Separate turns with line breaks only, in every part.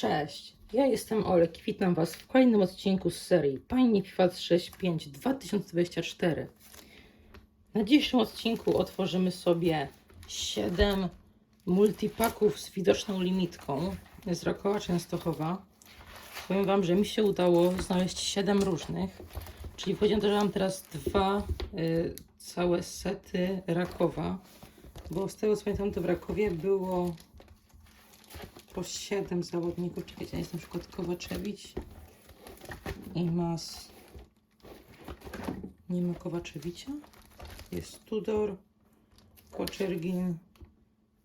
Cześć, ja jestem Olek i witam Was w kolejnym odcinku z serii Pani FIFA 65 2024. Na dzisiejszym odcinku otworzymy sobie 7 multipaków z widoczną limitką z Rakowa Częstochowa. Powiem Wam, że mi się udało znaleźć 7 różnych, czyli to, że mam teraz dwa y, całe sety Rakowa, bo z tego co pamiętam to w Rakowie było po 7 zawodników. Czekajcie, jest na przykład Kowaczewicz i Mas. Nie ma Kowaczewicza. Jest Tudor, Koczergin,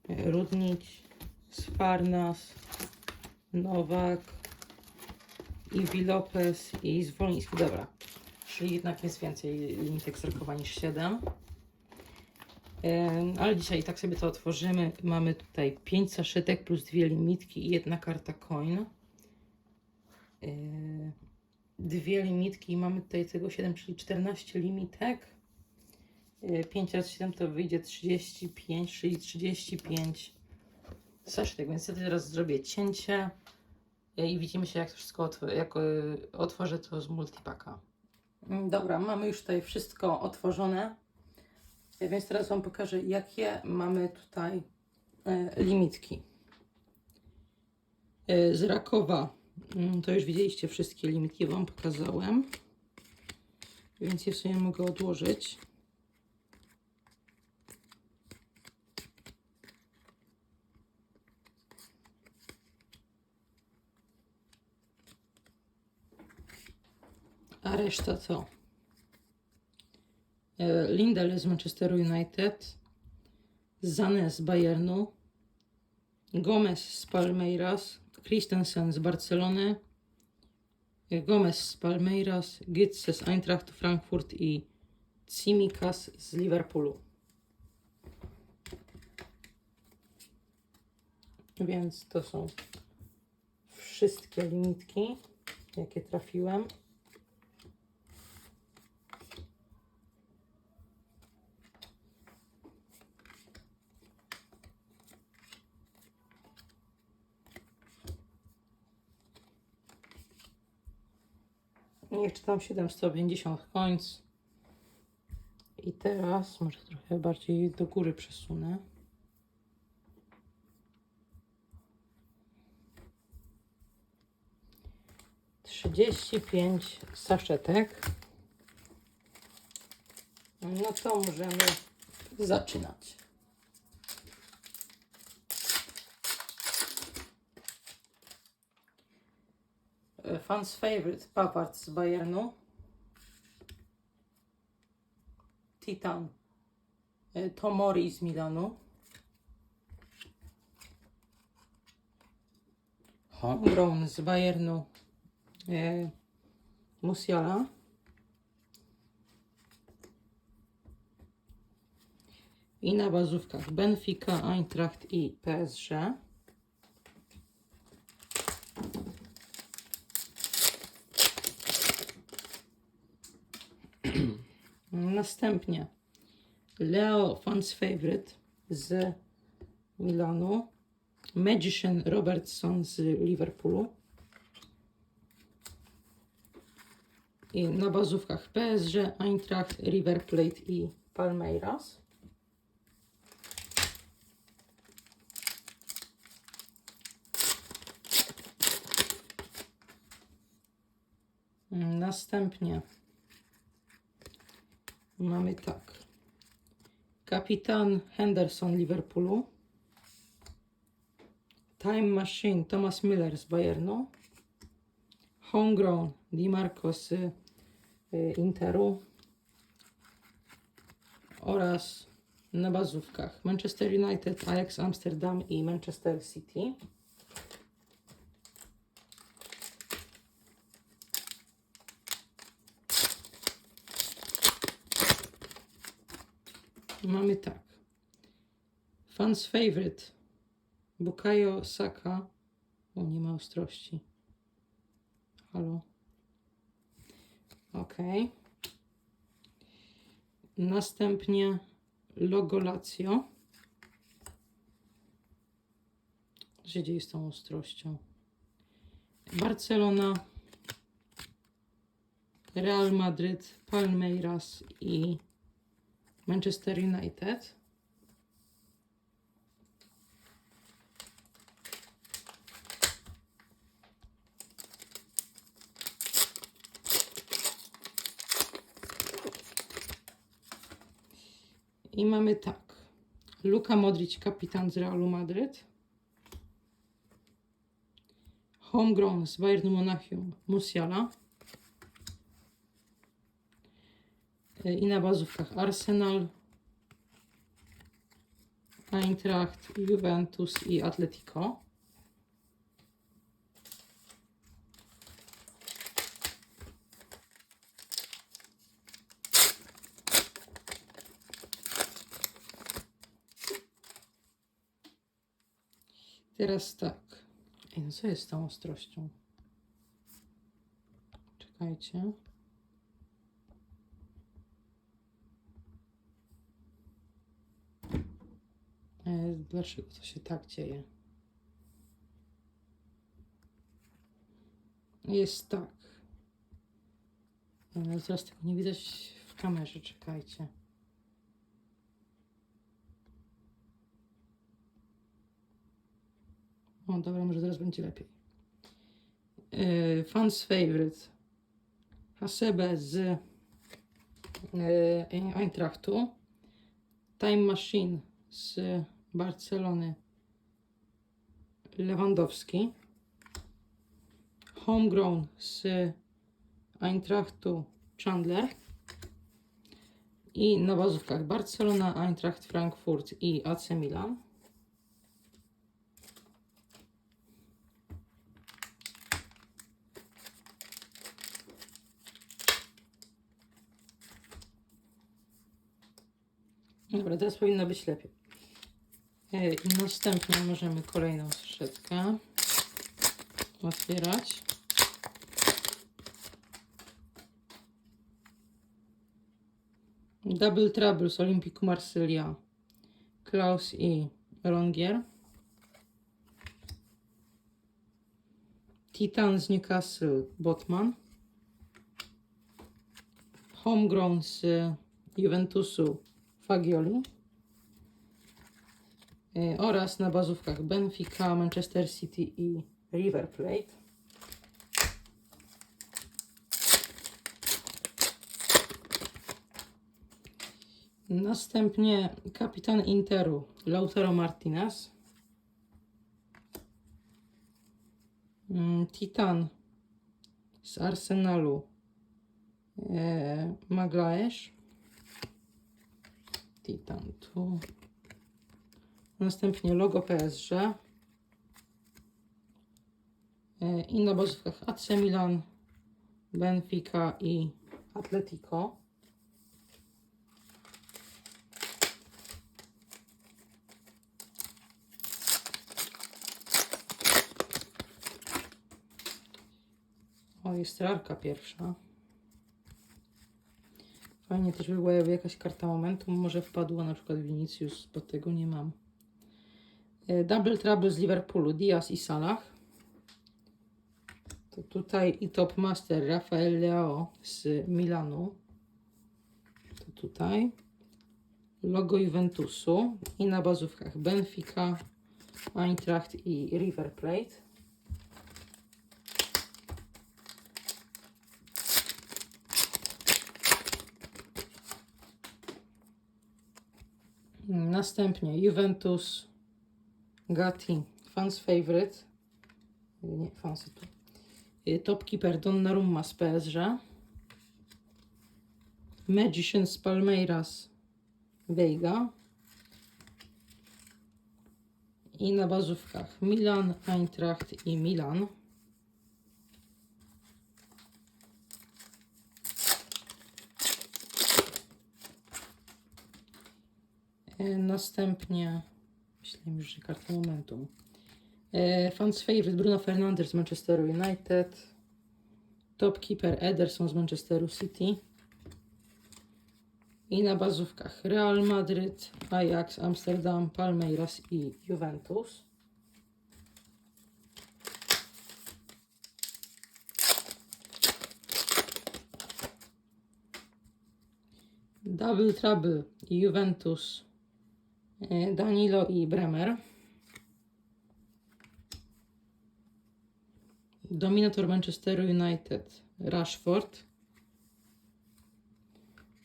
Rudnicz, Sfarnas, Nowak, Iwi Lopez i Zwolniski. Dobra, czyli jednak jest więcej limitek zerkowa niż 7. Ale dzisiaj tak sobie to otworzymy. Mamy tutaj 5 saszetek plus dwie limitki i jedna karta coin. Dwie limitki i mamy tutaj tego 7, czyli 14 limitek. 5 razy 7 to wyjdzie 35, czyli 35 saszetek. Więc ja teraz zrobię cięcie i widzimy się jak to wszystko otw- jak yy, otworzę to z multipaka. Dobra, mamy już tutaj wszystko otworzone. E, Więc teraz Wam pokażę, jakie mamy tutaj e, limitki. E, z Rakowa, mm, to już widzieliście wszystkie limitki, Wam pokazałem. Więc je sobie mogę odłożyć. A reszta co? E, Lindel z Manchesteru United, Zane z Bayernu, Gomez z Palmeiras, Christensen z Barcelony, e, Gomez z Palmeiras, Gitze z Eintrachtu Frankfurt i Tsimikas z Liverpoolu. Więc to są wszystkie limitki, jakie trafiłem. I Jeszcze tam 750 końc. I teraz może trochę bardziej do góry przesunę. Trzydzieści pięć saszetek. No to możemy zaczynać. Fans favorite Pavard z Bayernu. Titan e, Tomori z Milanu. Homegrown z Bayernu e, Musiala. I na bazówkach Benfica, Eintracht i PSG. Następnie Leo Fans Favorite z Milanu, Magician Robertson z Liverpoolu i na bazówkach PSG, Eintracht, River Plate i Palmeiras. Następnie Mamy tak. Kapitan Henderson Liverpoolu. Time Machine Thomas Miller z Bayernu. Homegrown Di Marco z y, Interu. Oraz na bazówkach Manchester United, Ajax Amsterdam i Manchester City. Mamy tak. Fans favorite. Bukayo Saka. O, nie ma ostrości. Halo. Ok. Następnie logo Lazio. Co się z tą ostrością? Barcelona, Real Madryt, Palmeiras i Manchester United. I mamy tak. Luka Modric, kapitan z Realu Madryt. Homegrown z Bayernu Monachium, Musiala. E, I na bazówkach Arsenal, Eintracht, Juventus i Atletico. Teraz tak. Ej, no co jest z tą ostrością? Czekajcie. Dlaczego to się tak dzieje? Jest tak. Ale teraz tego nie widać w kamerze, czekajcie. O, dobra, może teraz będzie lepiej. Yy, fans favorite. Hasebe z yy, Eintrachtu. Time Machine z Barcelony. Lewandowski. Homegrown z Eintrachtu Chandler. I na bazówkach Barcelona, Eintracht Frankfurt i AC Milan. Dobra, teraz powinno być lepiej. E, I następnie możemy kolejną saszetkę otwierać. Double Trouble z Olympiku Marsylia. Klaus i Rongier. Titan z Newcastle Botman. Homegrown z Juventusu Fagioli oraz na bazówkach Benfica, Manchester City i River Plate. Następnie kapitan Interu Lautaro Martinez. Mm, Titan z Arsenalu e, Maglaesz. Titan tu. Następnie logo PSG. E, I na bazówkach AC Milan, Benfica i Atletico. O, jest rarka pierwsza. Fajnie też by była jakaś karta momentu. Może wpadła na przykład Vinicius, bo tego nie mam. E, Double Trouble z Liverpoolu, Diaz i Salah. To tutaj i Top Master Rafael Leao z Milanu. To tutaj. Logo Juventusu i na bazówkach Benfica, Eintracht i River Plate. Następnie Juventus, Gatti, fans favorite. Nie, fansy tu. Y, Top keeper Donnarumma z PSG. Magician z Palmeiras, Veiga. I na bazówkach Milan, Eintracht i Milan. E, Następnie, Myślałem już, że karta momentum. E, fans favorite Bruno Fernandes z Manchesteru United. Top keeper Ederson z Manchesteru City. I na bazówkach Real Madrid, Ajax, Amsterdam, Palmeiras i Juventus. Double Trouble, Juventus, Danilo i Bremer. Dominator Manchesteru United Rashford.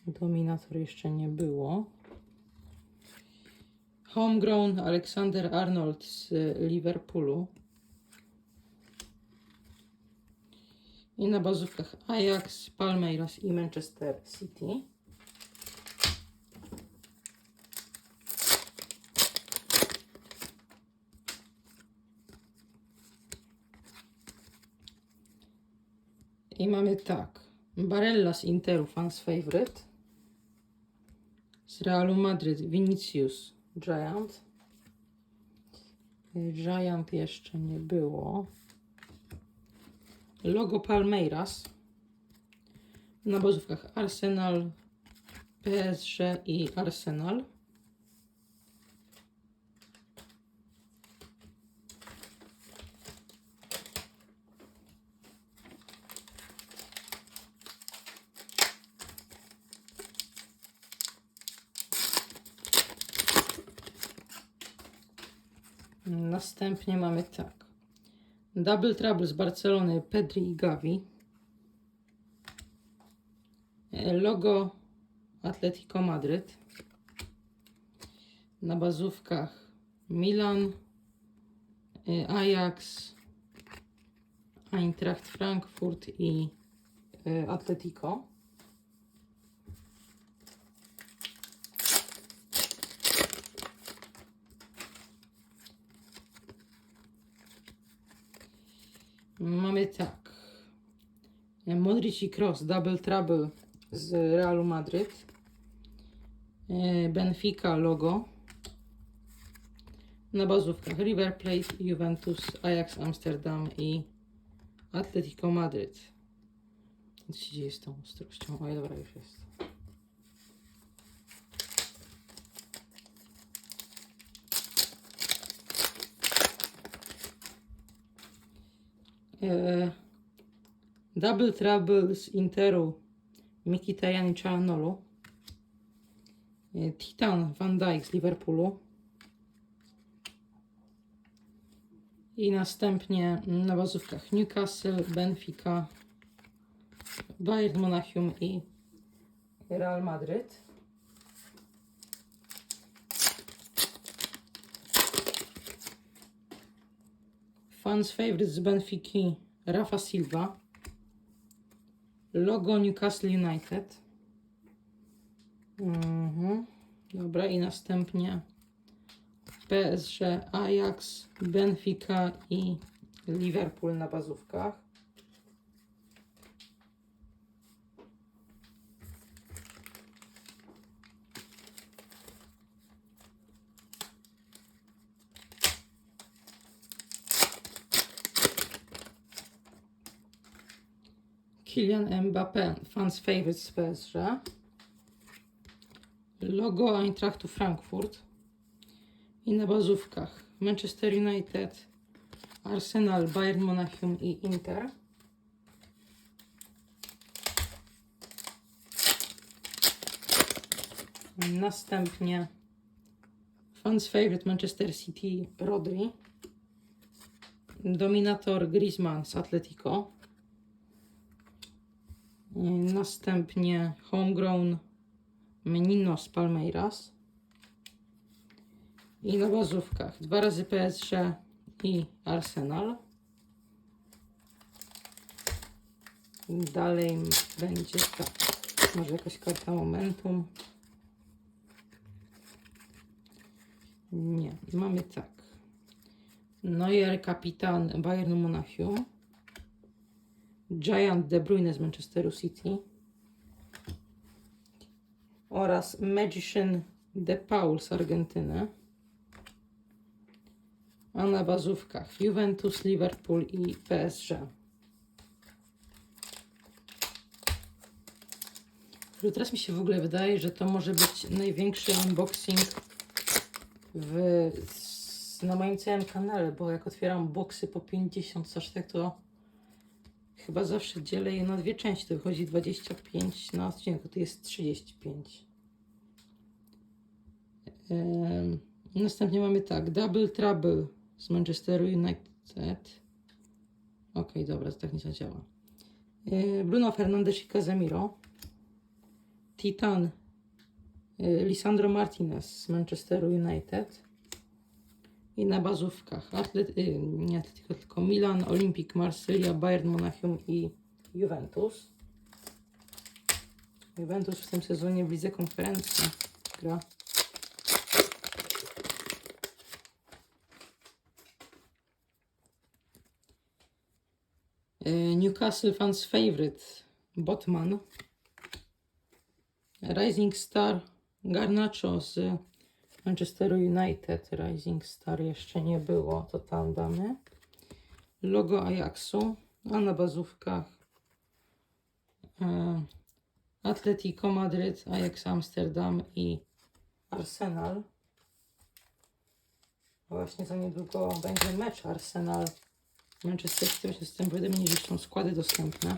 Dominator jeszcze nie było. Homegrown Alexander Arnold z Liverpoolu. I na bazówkach Ajax, Palmeiras i Manchester City. I mamy tak. Barella z Interu, fans favorite. Z Realu Madryt, Vinicius, Giant. Giant jeszcze nie było. Logo Palmeiras. Na bazówkach Arsenal, PSG i Arsenal. Następnie mamy tak. Double Trouble z Barcelony, Pedri i Gavi. E, Logo Atletico Madryt. Na bazówkach Milan, e, Ajax, Eintracht Frankfurt i e, Atletico. Mamy tak. Modric i Cross, Double Trouble z Realu Madryt. E, Benfica logo. Na bazówkach River Plate, Juventus, Ajax Amsterdam i Atletico Madryt. Co się dzieje z tą ostrością? Oj, dobra, już jest. E, Double Trouble z Interu Mkhitaryan i Çalhanoğlu. E, Titan Van Dijk z Liverpoolu. I następnie na bazówkach Newcastle, Benfica, Bayern Monachium i Real Madryt. Fans favorite z Benfiki Rafa Silva. Logo Newcastle United. Mhm. Dobra, i następnie PSG, Ajax, Benfica i Liverpool na bazówkach. Kylian Mbappé, fans favorite z PSG. Logo Eintrachtu Frankfurt. I na bazówkach Manchester United, Arsenal, Bayern Monachium i Inter. Następnie fans favorite Manchester City, Rodri. Dominator Griezmann z Atletico. Następnie Homegrown Menino z Palmeiras. I na bazówkach dwa razy PSG i Arsenal. Dalej będzie tak. Może jakaś karta momentum. Nie, mamy tak. Neuer, kapitan Bayernu Monachium. Giant De Bruyne z Manchesteru City oraz Magician De Paul z Argentyny. A na bazówkach Juventus, Liverpool i PSG. Teraz mi się w ogóle wydaje, że to może być największy unboxing w, na moim całym kanale, bo jak otwieram boxy po 50 sasztek, to chyba zawsze dzielę je na dwie części. To wychodzi 25 na odcinek, to jest 35. Em, Następnie mamy tak, Double Trouble z Manchesteru United. Ok, dobra, to tak nie zadziała. E, Bruno Fernandes i Casemiro. Titan e, Lisandro Martinez z Manchesteru United. I na bazówkach Atlet, y, nie Atletico, tylko Milan, Olympic Marsylia, Bayern Monachium i Juventus. Juventus w tym sezonie w lidze konferencji gra. E, Newcastle fans favorite Botman. Rising Star Garnacho z Manchesteru United. Rising Star jeszcze nie było, to tam damy. Logo Ajaxu, a na bazówkach e, Atletico Madryt, Ajax Amsterdam i Arsenal. Właśnie za niedługo będzie mecz Arsenal Manchester City. Tym powiadomieniem, że są składy dostępne.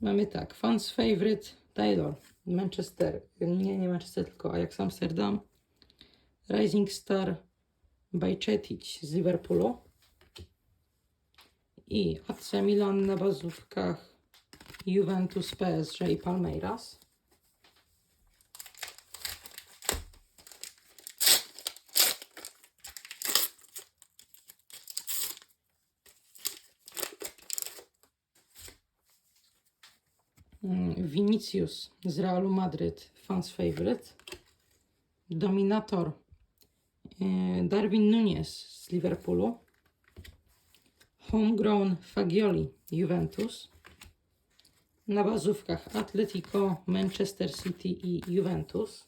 Mamy tak, fans favorite Taylor, Manchester, nie, nie Manchester, tylko Ajax Amsterdam, Rising Star Bajcetic z Liverpoolu. I AC Milan na bazówkach Juventus, PSG i Palmeiras. Vinicius z Realu Madryt, fans favorite. Dominator e, Darwin Nunes z Liverpoolu. Homegrown Fagioli, Juventus. Na bazówkach Atletico, Manchester City i Juventus.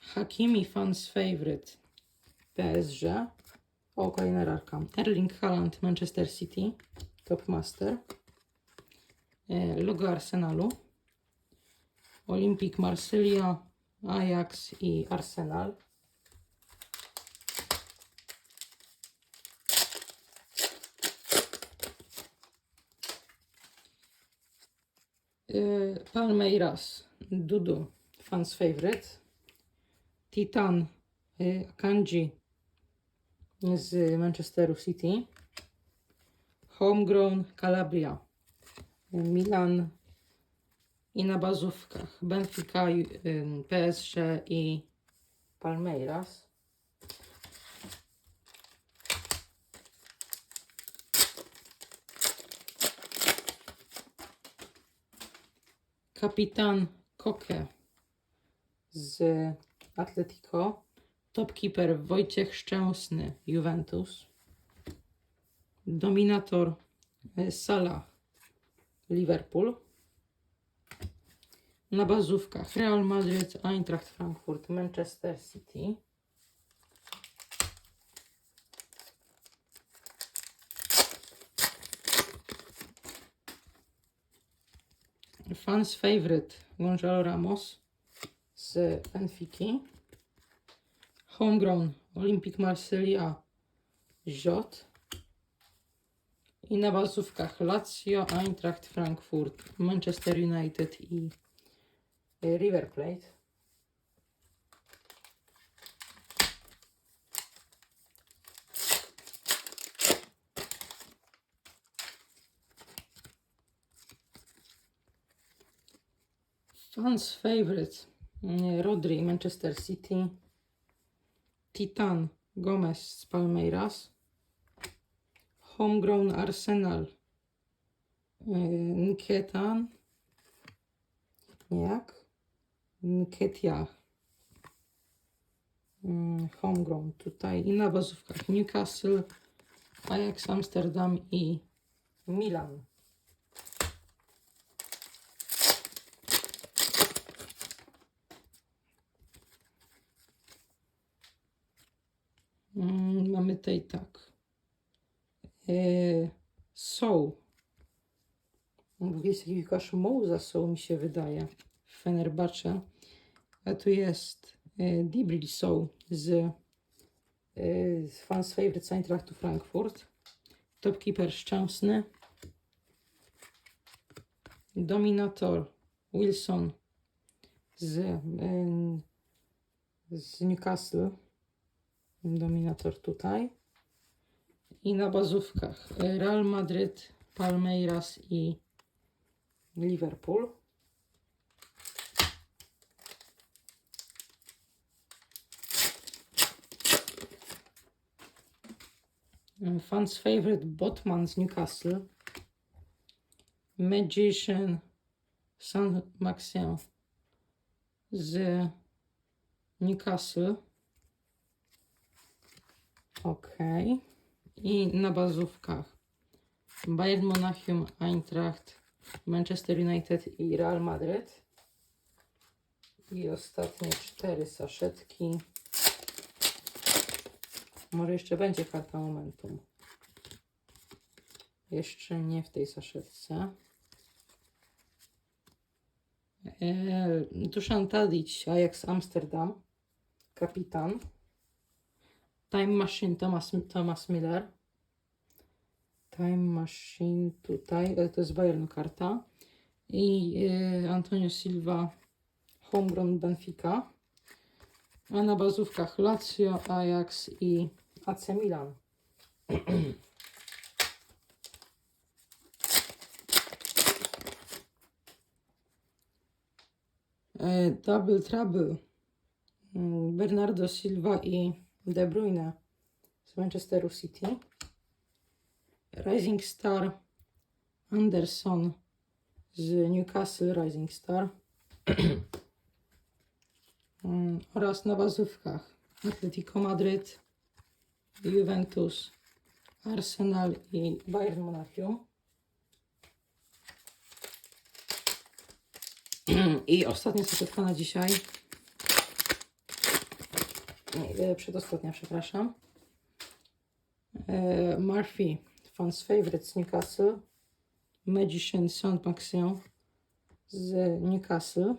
Hakimi fans favorite PSG. O, kolejna rarka. Erling Haaland, Manchester City. Top Master. E, Logo Arsenalu. Olympic Marsylia, Ajax i Arsenal. E, Palmeiras, Dudu, fans favorite. Titan, e, Kanji z Manchesteru City. Homegrown Calabria, Milan i na bazówkach Benfica, ym, PSG i Palmeiras. Kapitan Koke z Atletico. Topkeeper Wojciech Szczęsny, Juventus. Dominator e, Salah, Liverpool. Na bazówkach Real Madrid, Eintracht Frankfurt, Manchester City. Fans favorite Gonzalo Ramos z Benfiki. Homegrown Olympic Marsylia Jot. I na bazówkach Lazio, Eintracht Frankfurt, Manchester United i River Plate. Fans favorite mm, Rodri, Manchester City. Titan Gomez z Palmeiras. Homegrown Arsenal yy, Nkietan. Jak? Nkietia. Yy, Homegrown tutaj i na bazówkach Newcastle, Ajax Amsterdam i Milan. Mamy tutaj tak. E, Soł. Jest Łukasz Mołza Soł mi się wydaje. w Fenerbahce. A tu jest e, Dibril Soł z y, Fans Favorite z Eintrachtu Frankfurt. Topkeeper Szczęsny. Dominator Wilson z, y, z Newcastle. Dominator tutaj. I na bazówkach Real Madryt, Palmeiras i Liverpool. Fans favorite Botman z Newcastle. Magician San Maxim z Newcastle. Ok. I na bazówkach Bayern Monachium, Eintracht, Manchester United i Real Madrid. I ostatnie cztery saszetki. Może jeszcze będzie karta momentum. Jeszcze nie w tej saszetce. Eee, Duszan Tadic, Ajax Amsterdam. Kapitan. Time Machine, Thomas, Thomas Miller. Time Machine tutaj, e, to jest Bayern karta. I e, Antonio Silva, Homegrown Benfica. A na bazówkach Lazio, Ajax i AC Milan. E, Double Trouble. Mm, Bernardo Silva i De Bruyne z Manchesteru City. Rising Star Anderson z Newcastle Rising Star. Mm, oraz na bazówkach Atletico Madryt, Juventus, Arsenal i Bayern Monachium. I ostatnia saszetka na dzisiaj. E, przedostatnia, przepraszam. E, Murphy, fans favorite z Newcastle. Magician Saint Maxim z Newcastle.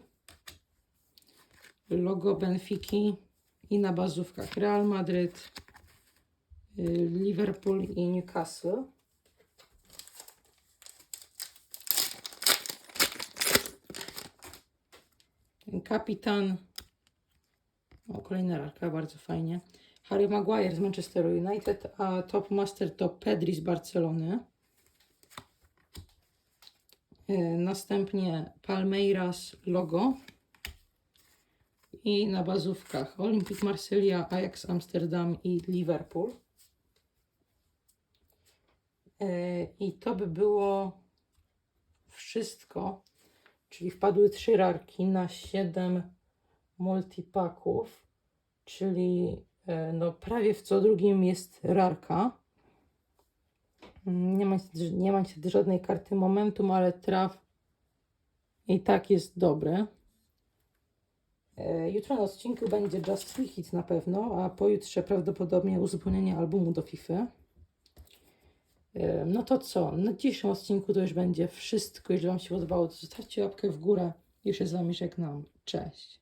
Logo Benfiki i na bazówkach Real Madryt, y, Liverpool i Newcastle. Kapitan. O, kolejna rarka, bardzo fajnie. Harry Maguire z Manchesteru United, a Top Master to Pedri z Barcelony. Y, Następnie Palmeiras logo. I na bazówkach Olympic Marsylia, Ajax Amsterdam i Liverpool. E, I to by było wszystko. Czyli wpadły trzy rarki na 7 multipaków, czyli e, no prawie w co drugim jest rarka. Mm, Nie ma, nie ma niestety żadnej karty momentum, ale traf i tak jest dobry. E, Jutro na odcinku będzie Just Free Hit na pewno, a pojutrze prawdopodobnie uzupełnienie albumu do FIFA. E, No to co? Na dzisiejszym odcinku to już będzie wszystko. Jeżeli Wam się podobało, to zostawcie łapkę w górę. Już się z Wami żegnam. Cześć.